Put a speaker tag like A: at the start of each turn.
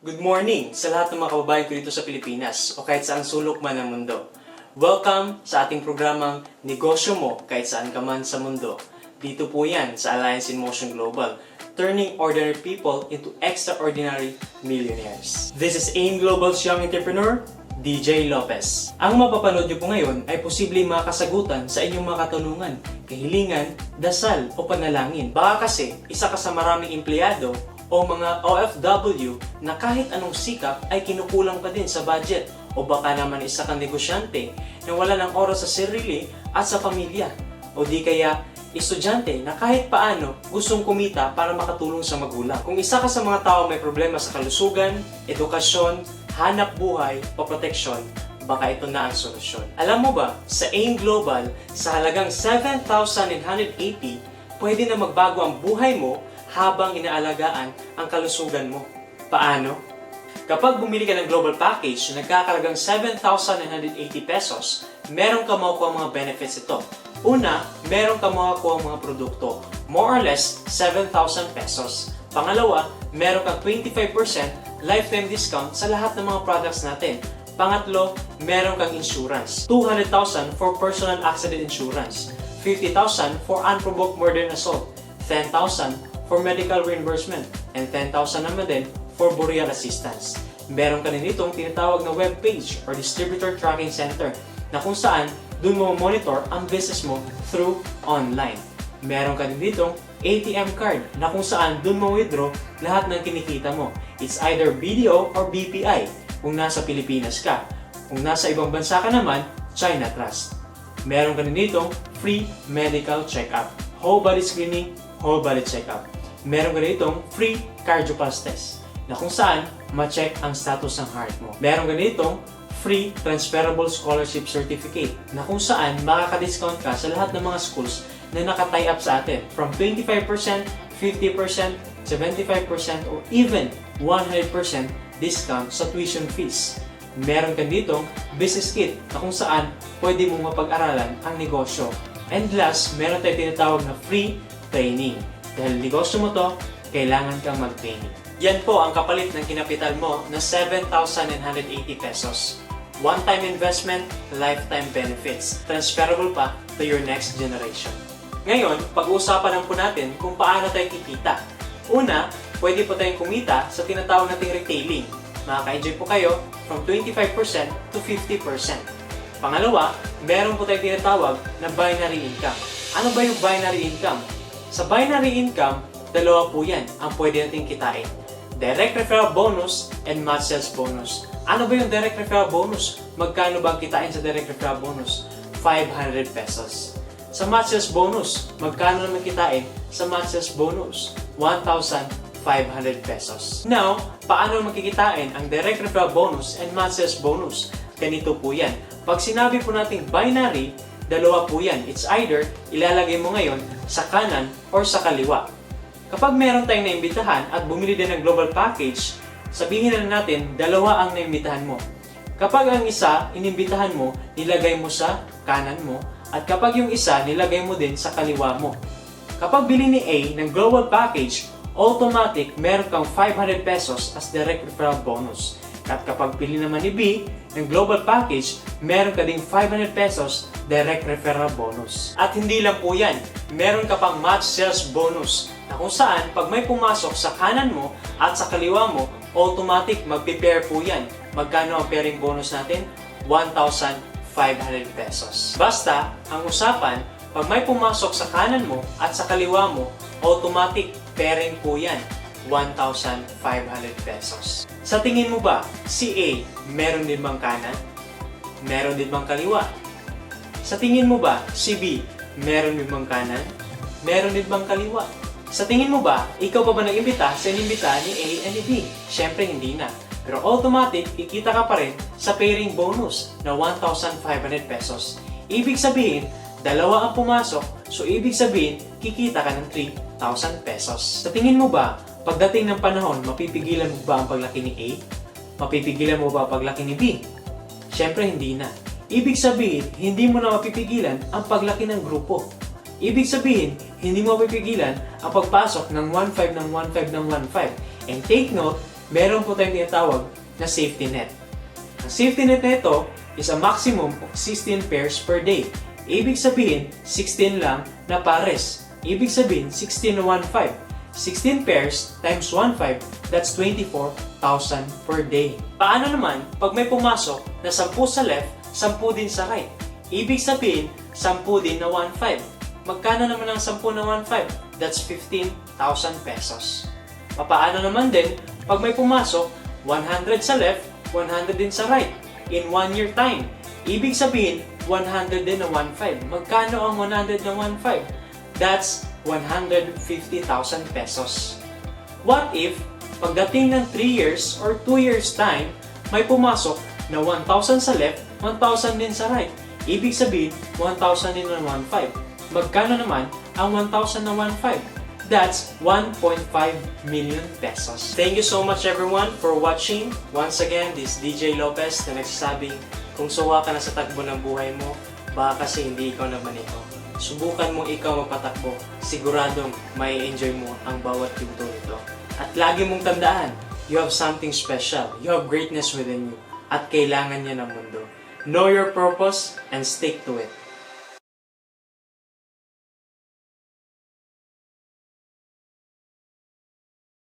A: Good morning sa lahat ng mga kababayan ko dito sa Pilipinas o kahit saan sulok man ng mundo. Welcome sa ating programang Negosyo Mo kahit saan ka man sa mundo. Dito po yan sa Alliance in Motion Global, turning ordinary people into extraordinary millionaires. This is AIM Global's young entrepreneur, DJ Lopez. Ang mapapanood niyo po ngayon ay posibleng mga kasagutan sa inyong mga katanungan, kahilingan, dasal o panalangin. Baka kasi isa ka sa maraming empleyado o mga OFW na kahit anong sikap ay kinukulang pa din sa budget o baka naman isa kang negosyante na wala ng oras sa sarili at sa pamilya o di kaya estudyante na kahit paano gustong kumita para makatulong sa magulang. Kung isa ka sa mga tao may problema sa kalusugan, edukasyon, hanap buhay o proteksyon, baka ito na ang solusyon. Alam mo ba, sa AIM Global, sa halagang 7,980, pwede na magbago ang buhay mo habang inaalagaan ang kalusugan mo. Paano? Kapag bumili ka ng global package na nagkakalagang 7,980 pesos, meron ka makukuha mga benefits ito. Una, meron ka makukuha mga produkto, more or less 7,000 pesos. Pangalawa, meron kang 25% lifetime discount sa lahat ng mga products natin. Pangatlo, meron kang insurance. 200,000 for personal accident insurance. 50,000 for unprovoked murder and assault. 10,000 for medical reimbursement. And 10,000 naman din for burial assistance. Meron ka din itong tinatawag na web page or distributor tracking center na kung saan doon mo monitor ang business mo through online. Meron ka din ditong ATM card na kung saan doon mo withdraw lahat ng kinikita mo. It's either BDO or BPI kung nasa Pilipinas ka. Kung nasa ibang bansa ka naman, China Trust. Meron ka din ditong free medical check-up. Whole body screening, whole body check-up. Meron ka din ditong free cardio pulse test na kung saan ma-check ang status ng heart mo. Meron ka ditong free transferable scholarship certificate na kung saan makaka-discount ka sa lahat ng mga schools na naka-tie up sa atin from 25%, 50%, 75% or even 100% discount sa tuition fees. Meron ka ditong business kit na kung saan pwede mong mapag-aralan ang negosyo. And last, meron tayong tinatawag na free training. Dahil negosyo mo to, kailangan kang mag-training. Yan po ang kapalit ng kinapital mo na 7,980 pesos. One-time investment, lifetime benefits. Transferable pa to your next generation. Ngayon, pag-uusapan lang po natin kung paano tayo kikita. Una, pwede po tayong kumita sa tinatawag nating retailing. Makaka-enjoy po kayo from 25% to 50%. Pangalawa, meron po tayong tinatawag na binary income. Ano ba yung binary income? Sa binary income, dalawa po yan ang pwede nating kitain. Direct referral bonus and match sales bonus. Ano ba yung direct referral bonus? Magkano ba ang kitain sa direct referral bonus? 500 pesos. Sa match sales bonus, magkano naman kitain sa match sales bonus? 1,500 pesos. Now, paano makikitain ang direct referral bonus and match sales bonus? Ganito po yan. Pag sinabi po nating binary, dalawa po yan. It's either ilalagay mo ngayon sa kanan or sa kaliwa. Kapag meron tayong naimbitahan at bumili din ng global package, sabihin na natin dalawa ang naimbitahan mo. Kapag ang isa, inimbitahan mo, nilagay mo sa kanan mo, at kapag yung isa, nilagay mo din sa kaliwa mo. Kapag bili ni A ng global package, automatic meron kang 500 pesos as direct referral bonus. At kapag bili naman ni B ng global package, meron ka ding 500 pesos direct referral bonus. At hindi lang po yan, meron ka pang match sales bonus na kung saan pag may pumasok sa kanan mo at sa kaliwa mo, automatic magpe-pair po yan. Magkano ang pairing bonus natin? 1,500 pesos. Basta, ang usapan, pag may pumasok sa kanan mo at sa kaliwa mo, automatic pairing po yan. 1,500 pesos. Sa tingin mo ba, si A, meron din bang kanan? Meron din bang kaliwa? Sa tingin mo ba, si B, meron din bang kanan? Meron din bang kaliwa? Sa tingin mo ba, ikaw pa ba nag-imbita sa inimbita ni A and ni B? Siyempre hindi na. Pero automatic, kikita ka pa rin sa pairing bonus na 1,500 pesos. Ibig sabihin, dalawa ang pumasok, so ibig sabihin, kikita ka ng 3,000 pesos. Sa tingin mo ba, pagdating ng panahon, mapipigilan mo ba ang paglaki ni A? Mapipigilan mo ba ang paglaki ni B? Siyempre hindi na. Ibig sabihin, hindi mo na mapipigilan ang paglaki ng grupo. Ibig sabihin, hindi mo mapipigilan ang pagpasok ng 1.5 ng 1.5 ng 1.5. And take note, meron po tayong tinatawag na safety net. Ang safety net na ito is a maximum of 16 pairs per day. Ibig sabihin, 16 lang na pares. Ibig sabihin, 16 na 1.5. 16 pairs times 1.5, that's 24,000 per day. Paano naman pag may pumasok na 10 sa left, 10 din sa right? Ibig sabihin, 10 din na 1.5. Magkano naman ang 10 na 1.5? That's 15,000 pesos. Papaano naman din pag may pumasok 100 sa left, 100 din sa right in 1 year time? Ibig sabihin, 100 din na 1.5. Magkano ang 100 na 1.5? That's 150,000 pesos. What if, pagdating ng 3 years or 2 years time, may pumasok na 1,000 sa left, 1,000 din sa right. Ibig sabihin, 1,000 din na 1.5. Magkano naman ang 1,000 na 1.5? That's 1.5 million pesos. Thank you so much everyone for watching. Once again, this DJ Lopez na nagsasabing kung suwa ka na sa takbo ng buhay mo, baka kasi hindi ikaw naman ito. Subukan mo ikaw magpatakbo. Siguradong may enjoy mo ang bawat pinto nito. At lagi mong tandaan, you have something special. You have greatness within you. At kailangan niya ng mundo. Know your purpose and stick to it.